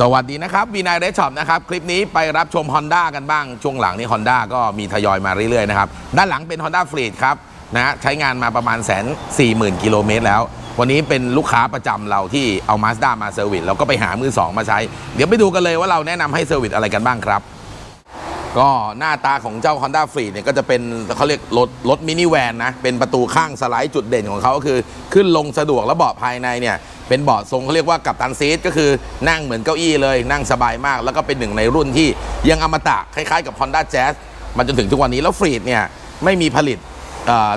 สวัสดีนะครับวีนายเรชช็อปนะครับ คลิปนี้ไปรับชม Honda กันบ้าง ช่วงหลังนี้ Honda ก็มีทยอยมาเรื่อยๆนะครับ ด้านหลังเป็น Honda f l e e t ครับนะใช้งานมาประมาณแสนสี่หมื่นกิโลเมตรแล้ว วันนี้เป็นลูกค้าประจำเราที่เอา Mazda มาเซอร์วิสแล้วก็ไปหามือสองมาใช้ เดี๋ยวไปดูกันเลยว่าเราแนะนำให้เซอร์วิสอะไรกันบ้างครับ ก็หน้าตาของเจ้า Honda f l e e เนี่ยก็จะเป็นเขาเรียกรถรถมินิแวนนะ เป็นประตูข้างสไลด์จุดเด่นของเขาก็คือ ขึ้นลงสะดวกและเบาะภายในเนี่ย เป็นเบาะทรงเขาเรียกว่ากับตันซีทก็คือนั่งเหมือนเก้าอี้เลย นั่งสบายมาก แล้วก็เป็นหนึ่งในรุ่นที่ยังอมตะคล้ายๆกับ Honda Jazz มาจนถึงทุกวันนี้แล้วฟรีดเนี่ยไม่มีผลิต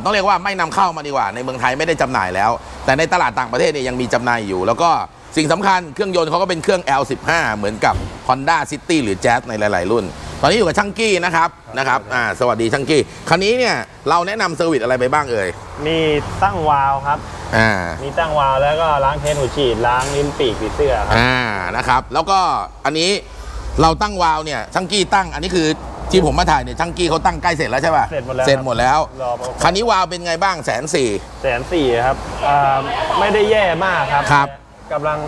ต้องเรียกว่าไม่นำเข้ามาดีกว่า ในเมืองไทยไม่ได้จำหน่ายแล้ว แต่ในตลาดต่างประเทศเนี่ยยังมีจำหน่ายอยู่ แล้วก็สิ่งสำคัญเครื่องยนต์เขาก็เป็นเครื่อง L15 เหมือนกับ Honda City หรือ Jazz ในหลาย ๆ รุ่น อนนี้อยู่กับช่างกี้นะครับนะครับอ่าสวัสดีช่างกี้คันนี้เนี่ยเราแนะนำเซอร์วิสอะไรไปบ้างเอ่ยมีตั้งวาล์วครับ อ่ามีตั้งวาล์วแล้วก็ล้างเทสหัวฉีดล้างลิ้นปีกผีเสื้อครับอ่านะครับ แล้วก็อันนี้เราตั้งวาล์วเนี่ยช่างกี้ตั้งอันนี้คือที่ผมมาถ่ายเนี่ยช่างกี้เขาตั้งใกล้เสร็จแล้วใช่ป่ะเสร็จหมดแล้วเสร็จหมดแล้วรอประกอบ คันนี้วาล์วเป็นไงบ้างแสนสี่ แสนสี่ครับอ่าไม่ได้แย่มากครับครับ กำลัง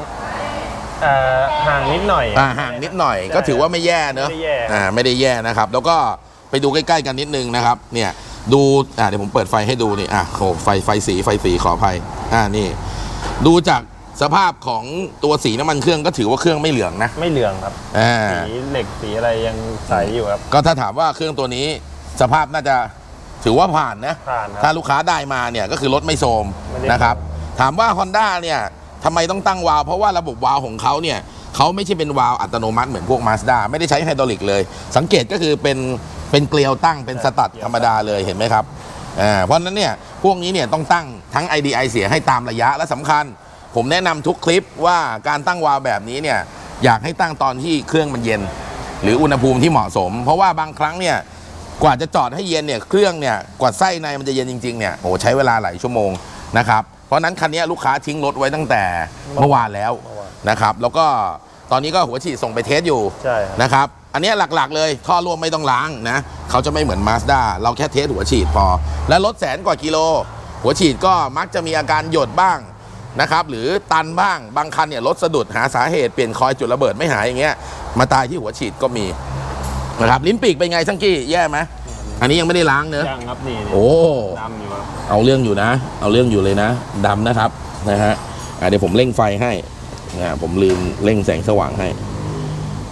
เอ่อห่างนิดหน่อย อ่าห่างนิดหน่อยก็ถือว่าไม่แย่เนอะไม่ได้แย่ อ่าไม่ได้แย่นะครับ แล้วก็ไปดูใกล้ๆกันนิดนึงนะครับ เนี่ยดูอ่าเดี๋ยวผมเปิดไฟให้ดูนี่อะโหไฟไฟสีไฟสีขออภัยอ่านี่ ดูจากสภาพของตัวสีน้ำมันเครื่องก็ถือว่าเครื่องไม่เหลืองนะไม่เหลืองครับ อ่าสีเหล็กสีอะไรยังใสอยู่ครับ ก็ถ้าถามว่าเครื่องตัวนี้สภาพน่าจะถือว่าผ่านนะ ผ่านครับถ้าลูกค้าได้มาเนี่ยก็คือรถไม่โทรมไม่ได้ นะครับ ถามว่า Honda เนี่ย ทำไมต้องตั้งวาล์วเพราะว่าระบบวาล์วของเขาเนี่ยเขาไม่ใช่เป็นวาล์วอัตโนมัติเหมือนพวก Mazda ไม่ได้ใช้ไฮดรอลิกเลย สังเกตก็คือเป็นเป็นเกลียวตั้งเป็นสตัดธรรมดาเลยเห็นไหมครับอ่าเพราะฉะนั้นเนี่ยพวกนี้เนี่ยต้องตั้งทั้ง IDI เสียให้ตามระยะและสำคัญ ผมแนะนำทุกคลิปว่าการตั้งวาล์วแบบนี้เนี่ยอยากให้ตั้งตอนที่เครื่องมันเย็น หรืออุณหภูมิที่เหมาะสม เพราะว่าบางครั้งเนี่ยกว่าจะจอดให้เย็นเนี่ยเครื่องเนี่ยกว่าไส้ในมันจะเย็นจริงๆเนี่ยโอ้ใช้เวลาหลายชั่วโมงนะครับ เพราะฉะนั้นคันนี้ลูกค้าทิ้งรถไว้ตั้งแต่เมื่อวานแล้วเมื่อวานนะครับ แล้วก็ตอนนี้ก็หัวฉีดส่งไปเทสอยู่ใช่ครับ นะครับ อันนี้หลักๆ เลยท่อร่วมไม่ต้องล้างนะเขาจะไม่เหมือน Mazda เราแค่เทสหัวฉีดพอ และรถแสนกว่ากิโล หัวฉีดก็มักจะมีอาการหยดบ้างนะครับหรือตันบ้างบางคันเนี่ยรถสะดุดหาสาเหตุเปลี่ยนคอยล์จุดระเบิดไม่หายอย่างเงี้ยมาตายที่หัวฉีดก็มีนะครับลิ้นปีกเป็นไงช่างกี้แย่ไหม อันนี้ยังไม่ได้ล้างเนอะยังครับนี่โอ้ดำอยู่ครับเอาเรื่องอยู่นะ เอาเรื่องอยู่เลยนะดำนะครับนะฮะอะเดี๋ยวผมเร่งไฟให้นะผมลืมเร่งแสงสว่างให้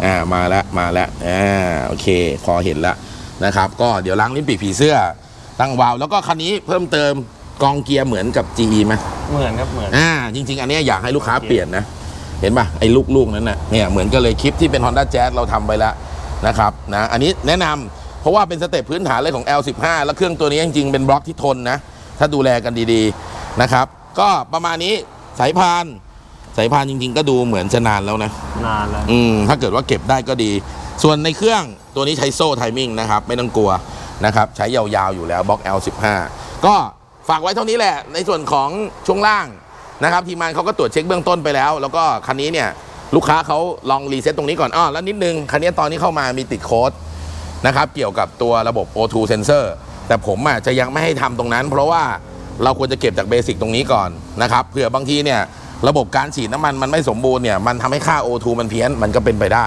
อ่ามาแล้วมาแล้วอ่าโอเค พอเห็นแล้วนะครับ ก็เดี๋ยวล้างลิ้นปีกผีเสื้อ ตั้งวาล์วแล้วก็คันนี้เพิ่มเติมกองเกียร์เหมือนกับ GE ไหมเหมือนครับเหมือนอ่าจริง ๆ อันเนี้ยอยากให้ลูกค้าเปลี่ยนนะ เห็นป่ะไอ้ลูกๆนั้นน่ะเนี่ยเหมือนกันเลยคลิปที่เป็น Honda Jazz เราทำไปแล้วนะครับนะอันนี้แนะนำ เพราะว่าเป็นสเต็ปพื้นฐานเลยของ L15 แล้วเครื่องตัวนี้จริงๆเป็นบล็อกที่ทนนะ ถ้าดูแลกันดีๆนะครับ ก็ประมาณนี้สายพานสายพานจริง ๆ ก็ดูเหมือนจะนานแล้วนะ นานแล้วอืมถ้าเกิดว่าเก็บได้ก็ดี ส่วนในเครื่องตัวนี้ใช้โซ่ไทมิ่งนะครับ ไม่ต้องกลัวนะครับใช้ยาวๆอยู่แล้วบล็อก L15 ก็ฝากไว้เท่านี้แหละ ในส่วนของช่วงล่างนะครับทีมงานเขาก็ตรวจเช็คเบื้องต้นไปแล้ว แล้วก็คันนี้เนี่ยลูกค้าเขาลองรีเซ็ตตรงนี้ก่อนอ้อแล้วนิดนึงคันนี้ตอนนี้เข้ามามีติดโค้ด นะครับเกี่ยวกับตัวระบบ O2 sensor แต่ผมอะจะยังไม่ให้ทำตรงนั้น เพราะว่าเราควรจะเก็บจากเบสิกตรงนี้ก่อนนะครับเผื่อบางทีเนี่ยระบบการฉีดน้ำมันมันไม่สมบูรณ์เนี่ยมันทำให้ค่า O2 มันเพี้ยนมันก็เป็นไปได้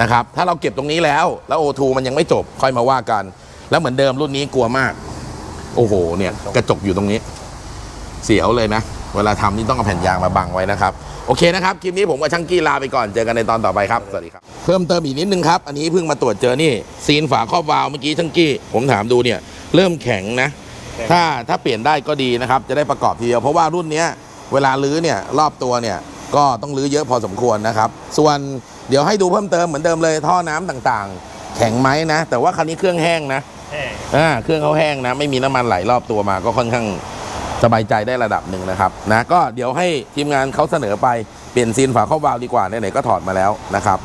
นะครับถ้าเราเก็บตรงนี้แล้วแล้ว O2 มันยังไม่จบค่อยมาว่ากัน แล้วเหมือนเดิมรุ่นนี้กลัวมาก โอ้โหเนี่ยกระจกอยู่ตรงนี้ เสียวเลยนะ เวลาทำนี่ต้องเอาแผ่นยางมาบังไว้นะครับ โอเคนะครับคลิปนี้ผมกับช่างกี้ลาไปก่อนเจอกันในตอนต่อไปครับสวัสดีครับเพิ่มเติมอีกนิดนึงครับอันนี้เพิ่งมาตรวจเจอนี่ซีนฝาครอบวาล์วเมื่อกี้ช่างกี้ผมถามดูเนี่ยเริ่มแข็งนะ ถ้าถ้าเปลี่ยนได้ก็ดีนะครับจะได้ประกอบทีเดียวเพราะว่ารุ่นเนี้ยเวลาลื้อเนี่ยรอบตัวเนี่ยก็ต้องลื้อเยอะพอสมควรนะครับ ส่วนเดี๋ยวให้ดูเพิ่มเติมเหมือนเดิมเลยท่อน้ำต่างๆ แข็งไหมนะ แต่ว่าคันนี้เครื่องแห้งนะแห้งอ่าเครื่องเขาแห้งนะ ไม่มีน้ำมันไหลรอบตัวมาก็ค่อนข้าง สบายใจได้ระดับหนึ่งนะครับนะก็เดี๋ยวให้ทีมงานเขาเสนอไปเปลี่ยนซีนฝาครอบวาล์วดีกว่าไหนๆก็ถอดมาแล้วนะครับ